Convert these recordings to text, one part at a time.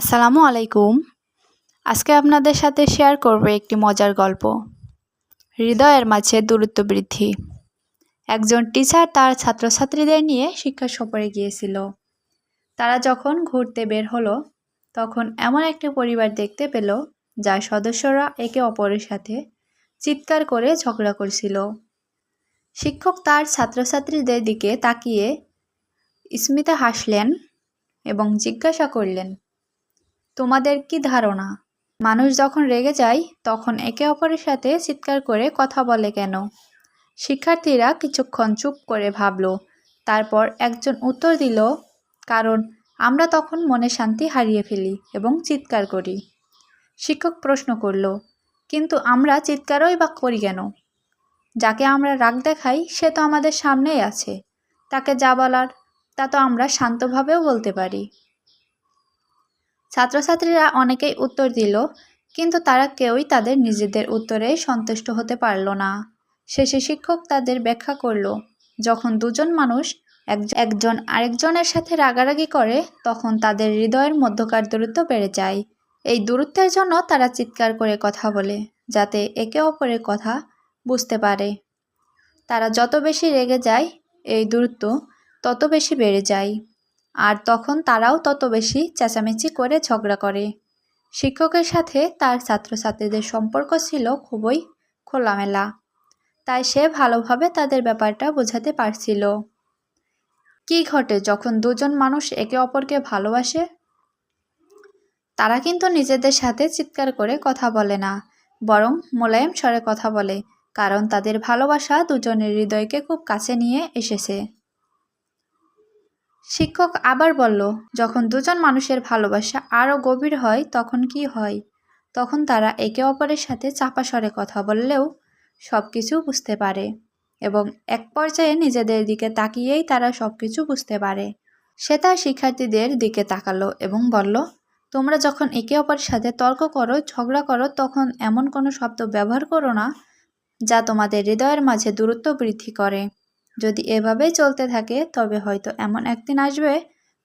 আসসালামু আলাইকুম। আজকে আপনাদের সাথে শেয়ার করব একটি মজার গল্প। হৃদয়ের মাঝে দূরত্ব বৃদ্ধি। একজন টিচার তার ছাত্রছাত্রীদের নিয়ে শিক্ষা সফরে গিয়েছিল। তারা যখন ঘুরতে বের হলো, তখন এমন একটি পরিবার দেখতে পেল, যার সদস্যরা একে অপরের সাথে চিৎকার করে ঝগড়া করছিল। শিক্ষক তার ছাত্রছাত্রীদের দিকে তাকিয়ে স্মিতা হাসলেন এবং জিজ্ঞাসা করলেন তোমাদের কি ধারণা? মানুষ যখন রেগে যায়, তখন একে অপরের সাথে চিৎকার করে কথা বলে কেন? শিক্ষার্থীরা কিছুক্ষণ চুপ করে ভাবল, তারপর একজন উত্তর দিল, কারণ আমরা তখন মনে শান্তি হারিয়ে ফেলি এবং চিৎকার করি। শিক্ষক প্রশ্ন করল, কিন্তু আমরা চিৎকারই বা করি কেন? যাকে আমরা রাগ দেখাই, সে তো আমাদের সামনেই আছে। তাকে যা বলার, তা তো আমরা শান্তভাবেও বলতে পারি। ছাত্রছাত্রীরা অনেকেই উত্তর দিল, কিন্তু তারা কেউই তাদের নিজেদের উত্তরে সন্তুষ্ট হতে পারল না। শেষে শিক্ষক তাদের ব্যাখ্যা করল, যখন দুজন মানুষ একজন আরেকজনের সাথে রাগারাগি করে, তখন তাদের হৃদয়ের মধ্যকার দূরত্ব বেড়ে যায়। এই দূরত্বের জন্য তারা চিৎকার করে কথা বলে, যাতে একে অপরের কথা বুঝতে পারে। তারা যত বেশি রেগে যায়, এই দূরত্ব তত বেশি বেড়ে যায়। আর তখন তারাও তত বেশি চেঁচামেচি করে ঝগড়া করে। শিক্ষকের সাথে তার ছাত্রছাত্রীদের সম্পর্ক ছিল খুবই খোলামেলা, তাই সে ভালোভাবে তাদের ব্যাপারটা বোঝাতে পারছিল। কি ঘটে যখন দুজন মানুষ একে অপরকে ভালোবাসে? তারা কিন্তু নিজেদের সাথে চিৎকার করে কথা বলে না, বরং মোলায়েম স্বরে কথা বলে, কারণ তাদের ভালোবাসা দুজনের হৃদয়কে খুব কাছে নিয়ে এসেছে। শিক্ষক আবার বলল, যখন দুজন মানুষের ভালোবাসা আরও গভীর হয়, তখন কি হয়? তখন তারা একে অপরের সাথে চাপা স্বরে কথা বললেও সব কিছু বুঝতে পারে এবং এক পর্যায়ে নিজেদের দিকে তাকিয়েই তারা সব কিছু বুঝতে পারে। সে তার শিক্ষার্থীদের দিকে তাকালো এবং বলল, তোমরা যখন একে অপরের সাথে তর্ক করো, ঝগড়া করো, তখন এমন কোনো শব্দ ব্যবহার করো না যা তোমাদের হৃদয়ের মাঝে দূরত্ব বৃদ্ধি করে। যদি এভাবেই চলতে থাকে, তবে হয়তো এমন একদিন আসবে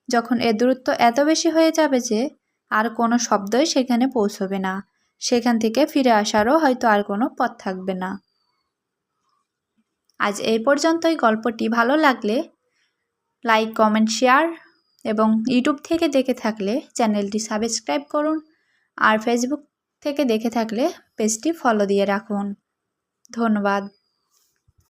যখন এ দূরত্ব এত বেশি হয়ে যাবে যে আর কোনো শব্দই সেখানে পৌঁছবে না। সেখান থেকে ফিরে আসারও হয়তো আর কোনো পথ থাকবে না। আজ এই পর্যন্তই। গল্পটি ভালো লাগলে লাইক, কমেন্ট, শেয়ার এবং ইউটিউব থেকে দেখে থাকলে চ্যানেলটি সাবস্ক্রাইব করুন আর ফেসবুক থেকে দেখে থাকলে পেজটি ফলো দিয়ে রাখুন। ধন্যবাদ।